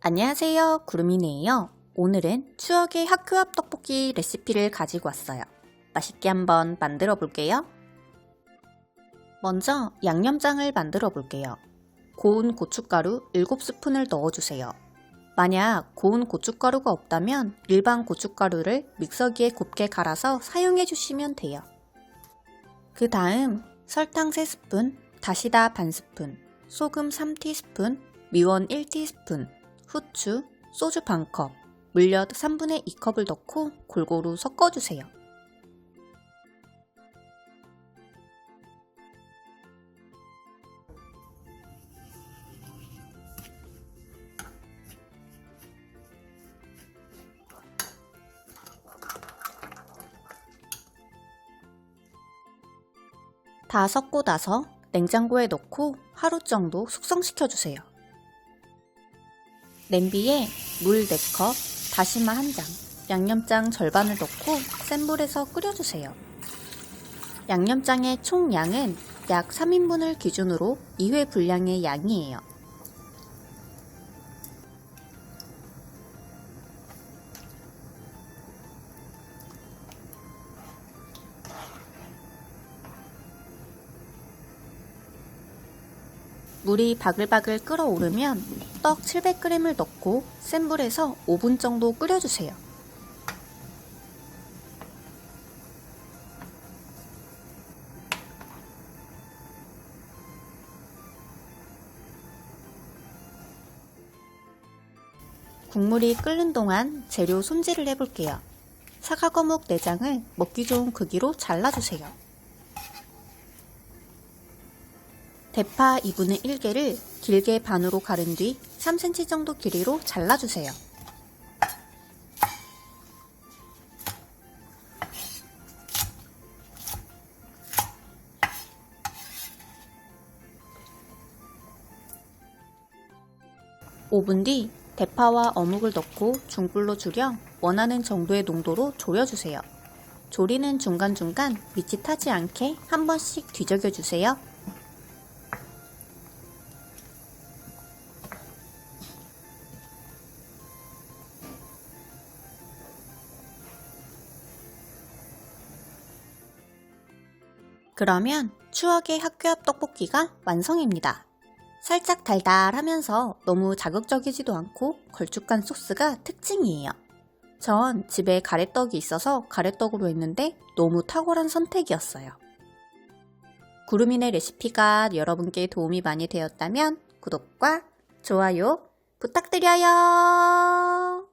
안녕하세요. 구름이네요. 오늘은 추억의 학교 앞 떡볶이 레시피를 가지고 왔어요. 맛있게 한번 만들어 볼게요. 먼저 양념장을 만들어 볼게요. 고운 고춧가루 7스푼을 넣어주세요. 만약 고운 고춧가루가 없다면 일반 고춧가루를 믹서기에 곱게 갈아서 사용해 주시면 돼요. 그 다음 설탕 3스푼, 다시다 반스푼, 소금 3티스푼, 미원 1티스푼, 후추, 소주 반컵, 물엿 3분의 2컵을 넣고 골고루 섞어주세요. 다 섞고 나서 냉장고에 넣고 하루 정도 숙성시켜 주세요. 냄비에 물 4컵, 다시마 1장, 양념장 절반을 넣고 센 불에서 끓여주세요. 양념장의 총 양은 약 3인분을 기준으로 2회 분량의 양이에요. 물이 바글바글 끓어오르면 떡 700g을 넣고 센 불에서 5분 정도 끓여주세요. 국물이 끓는 동안 재료 손질을 해볼게요. 사과거묵 내장을 먹기 좋은 크기로 잘라주세요. 대파 2분의 1개를 길게 반으로 가른 뒤 3cm 정도 길이로 잘라주세요. (5분) 뒤 대파와 어묵을 넣고 중불로 줄여 원하는 정도의 농도로 졸여주세요. 조리는 중간중간 밑이 타지 않게 한 번씩 뒤적여주세요. 그러면 추억의 학교 앞 떡볶이가 완성입니다. 살짝 달달하면서 너무 자극적이지도 않고 걸쭉한 소스가 특징이에요. 전 집에 가래떡이 있어서 가래떡으로 했는데 너무 탁월한 선택이었어요. 구름이네 레시피가 여러분께 도움이 많이 되었다면 구독과 좋아요 부탁드려요.